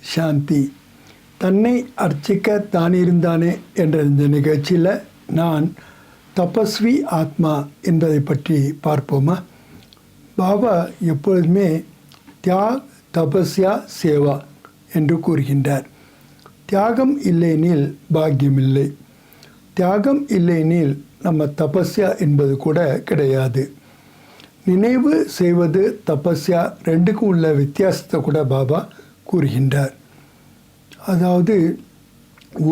சாந்தி. தன்னை அர்ச்சிக்க தானிருந்தானே என்ற இந்த நிகழ்ச்சியில் நான் தபஸ்வி ஆத்மா என்பதை பற்றி பார்ப்போமா? பாபா எப்பொழுதுமே தியாக் தபஸ்யா சேவா என்று கூறுகின்றார். தியாகம் இல்லைனில் பாக்கியமில்லை. தியாகம் இல்லைனில் நம்ம தபஸ்யா என்பது கூட கிடையாது. நினைவு செய்வது தபஸ்யா ரெண்டுக்கும் உள்ள வித்தியாசத்தை கூட பாபா கூறுகின்றார். அதாவது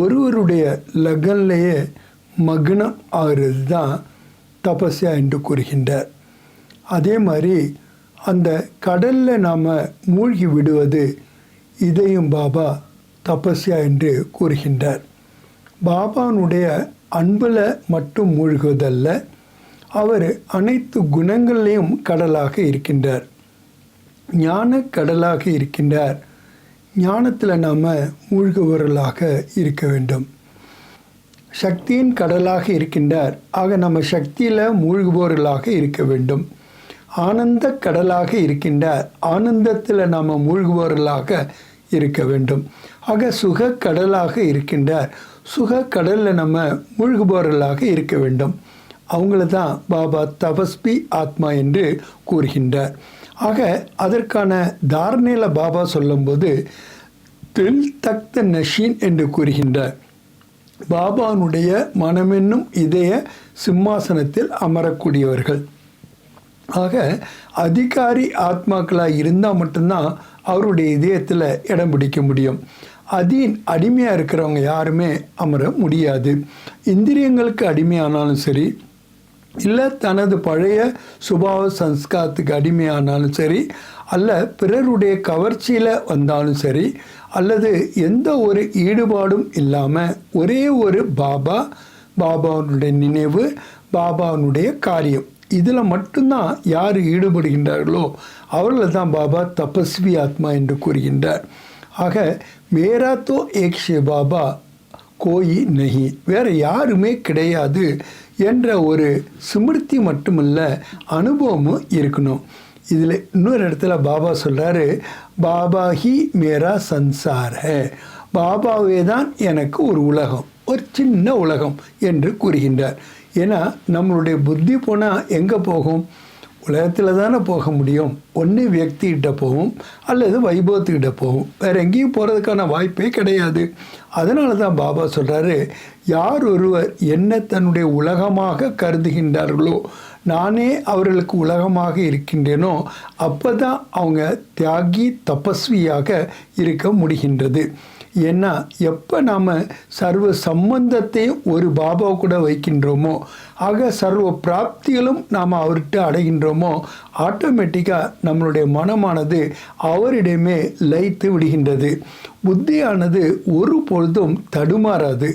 ஒருவருடைய லகன்லேயே மக்னம் ஆகிறது தான் தபஸ்யா என்று கூறுகின்றார். அதே மாதிரி அந்த கடலில் நாம் மூழ்கி விடுவது இதையும் பாபா தபஸ்யா என்று கூறுகின்றார். பாபானுடைய அன்பில் மட்டும் மூழ்குவதல்ல அவர் அனைத்து குணங்கள்லேயும் கடலாக இருக்கின்றார். ஞான கடலாக இருக்கின்றார். ஞானத்தில் நாம் மூழ்குபவர்களாக இருக்க வேண்டும். சக்தியின் கடலாக இருக்கின்றார். ஆக நம்ம சக்தியில் மூழ்குபவர்களாக இருக்க வேண்டும். ஆனந்த கடலாக இருக்கின்றார். ஆனந்தத்தில் நாம் மூழ்குபவர்களாக இருக்க வேண்டும். ஆக சுக கடலாக இருக்கின்றார். சுக கடலில் நம்ம மூழ்குபவர்களாக இருக்க வேண்டும். அவங்கள தான் பாபா தபஸ்பி ஆத்மா என்று கூறுகின்றார். ஆக அதற்கான தாரணையில் பாபா சொல்லும்போது தில் தக்த நஷீன் என்று கூறுகின்றார். பாபானுடைய மனமென்னும் இதய சிம்மாசனத்தில் அமரக்கூடியவர்கள். ஆக அதிகாரி ஆத்மாக்களாக இருந்தால் மட்டும்தான் அவருடைய இதயத்தில் இடம் பிடிக்க முடியும். அதீன் அடிமையாக இருக்கிறவங்க யாருமே அமர முடியாது. இந்திரியங்களுக்கு அடிமையானாலும் சரி இல்லை தனது பழைய சுபாவ சன்ஸ்காரத்துக்கு அடிமையானாலும் சரி அல்ல பிறருடைய கவர்ச்சியில் வந்தாலும் சரி அல்லது எந்த ஒரு ஈடுபாடும் இல்லாமல் ஒரே ஒரு பாபா பாபாவுடைய நினைவு பாபாவுடைய காரியம். இதில் மட்டும்தான் யார் ஈடுபடுகின்றார்களோ அவர்கள் தான் பாபா தபஸ்வி ஆத்மா என்று கூறுகின்றார். ஆக மேரா தோ பாபா கோயி நகி வேறு யாருமே கிடையாது. என்ற ஒரு சுமிருத்தி மட்டுமல்ல அனுபவமும் இருக்கணும். இதில் இன்னொரு இடத்துல பாபா சொல்கிறாரு பாபா ஹி மேரா சன்சார் பாபாவே தான் எனக்கு ஒரு உலகம் ஒரு சின்ன உலகம் என்று கூறுகின்றார். ஏன்னா நம்மளுடைய புத்தி போனால் எங்கே போகும்? உலகத்தில் தானே போக முடியும்? ஒன்று வியக்திகிட்ட போகும் அல்லது வைபவத்துக்கிட்ட போகும். வேறு எங்கேயும் போகிறதுக்கான வாய்ப்பே கிடையாது. அதனால தான் பாபா சொல்கிறாரு யார் ஒருவர் என்ன தன்னுடைய உலகமாக கருதுகின்றார்களோ நானே அவர்களுக்கு உலகமாக இருக்கின்றேனோ அப்போ தான் அவங்க தியாகி தபஸ்வியாக இருக்க முடிகின்றது. ஏன்னா எப்போ நாம் சர்வ சம்பந்தத்தை ஒரு பாபா கூட வைக்கின்றோமோ ஆக சர்வ பிராப்திகளும் நாம் அவர்கிட்ட அடைகின்றோமோ ஆட்டோமேட்டிக்காக நம்மளுடைய மனமானது அவரிடமே லயித்து விடுகின்றது. புத்தியானது ஒரு பொழுதும் தடுமாறாது.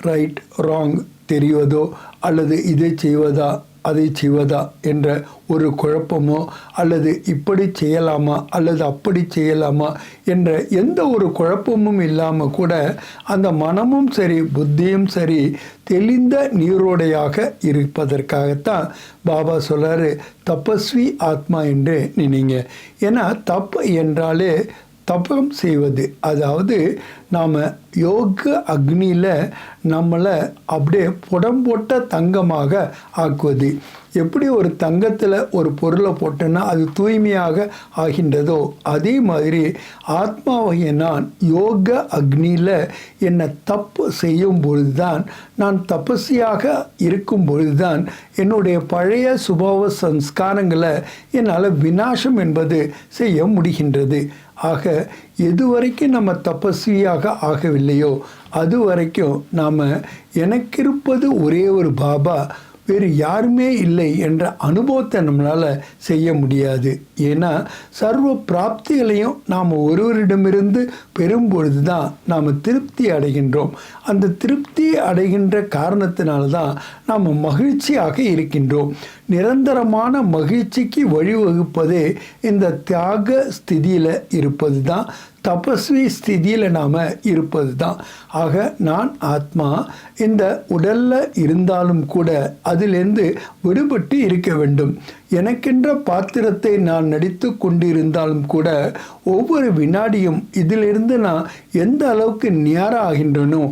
ரைட் ராங் தெரிவதோ அல்லது இதை செய்வதா அதை செய்வதா என்ற ஒரு குழப்பமோ அல்லது இப்படி செய்யலாமா அல்லது அப்படி செய்யலாமா என்ற எந்த ஒரு குழப்பமும் இல்லாமல் கூட அந்த மனமும் சரி புத்தியும் சரி தெளிந்த நீரோடையாக இருப்பதற்காகத்தான் பாபா சொல்கிறாரு தபஸ்வி ஆத்மா என்று நினைங்க. ஏன்னா தப்பு என்றாலே தப்பம் செய்வது. அதாவது நாம் யோக அக்னியில் நம்மளை அப்படியே புடம்போட்ட தங்கமாக ஆக்குவது. எப்படி ஒரு தங்கத்தில் ஒரு பொருளை போட்டோன்னா அது தூய்மையாக ஆகின்றதோ அதே மாதிரி ஆத்மாவைய நான் யோக அக்னியில் என்னை தப்பு செய்யும் பொழுதுதான் நான் தபஸியாக இருக்கும் பொழுது தான் என்னுடைய பழைய சுபாவ சம்ஸ்காரங்களை என்னால் வினாசம் என்பது செய்ய முடிகின்றது. ஆக எது வரைக்கும் நம்ம தபஸ்வியாக ஆகவில்லையோ அது வரைக்கும் நாம் எனக்கிருப்பது ஒரே ஒரு பாபா வேறு யாருமே இல்லை என்ற அனுபவத்தை நம்மளால் செய்ய முடியாது. ஏன்னா சர்வ பிராப்திகளையும் நாம் ஒருவரிடமிருந்து பெறும்பொழுது தான் நாம் திருப்தி அடைகின்றோம். அந்த திருப்தி அடைகின்ற காரணத்தினால்தான் நாம் மகிழ்ச்சியாக இருக்கின்றோம். நிரந்தரமான மகிழ்ச்சிக்கு வழிவகுப்பதே இந்த தியாக ஸ்திதியில் இருப்பது தான் தபஸ்வி ஸ்திதியில் நாம் இருப்பது தான் ஆக நான் ஆத்மா இந்த உடலில் இருந்தாலும் கூட அதிலிருந்து விடுபட்டு இருக்க வேண்டும். எனக்கென்ற பாத்திரத்தை நான் நடித்து கொண்டிருந்தாலும் கூட ஒவ்வொரு வினாடியும் இதிலிருந்து நான் எந்த அளவுக்கு நியார ஆகின்றனோ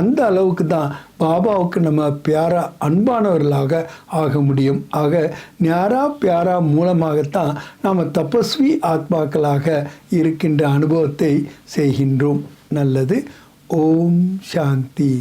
அந்த அளவுக்கு தான் பாபாவுக்கு நம்ம பியாரா அன்பானவர்களாக ஆக முடியும். ஆக ஞாரா பியாரா மூலமாகத்தான் நாம் தபஸ்வி ஆத்மாக்களாக இருக்கின்ற அனுபவத்தை செய்கின்றோம். நல்லது. ஓம் சாந்தி.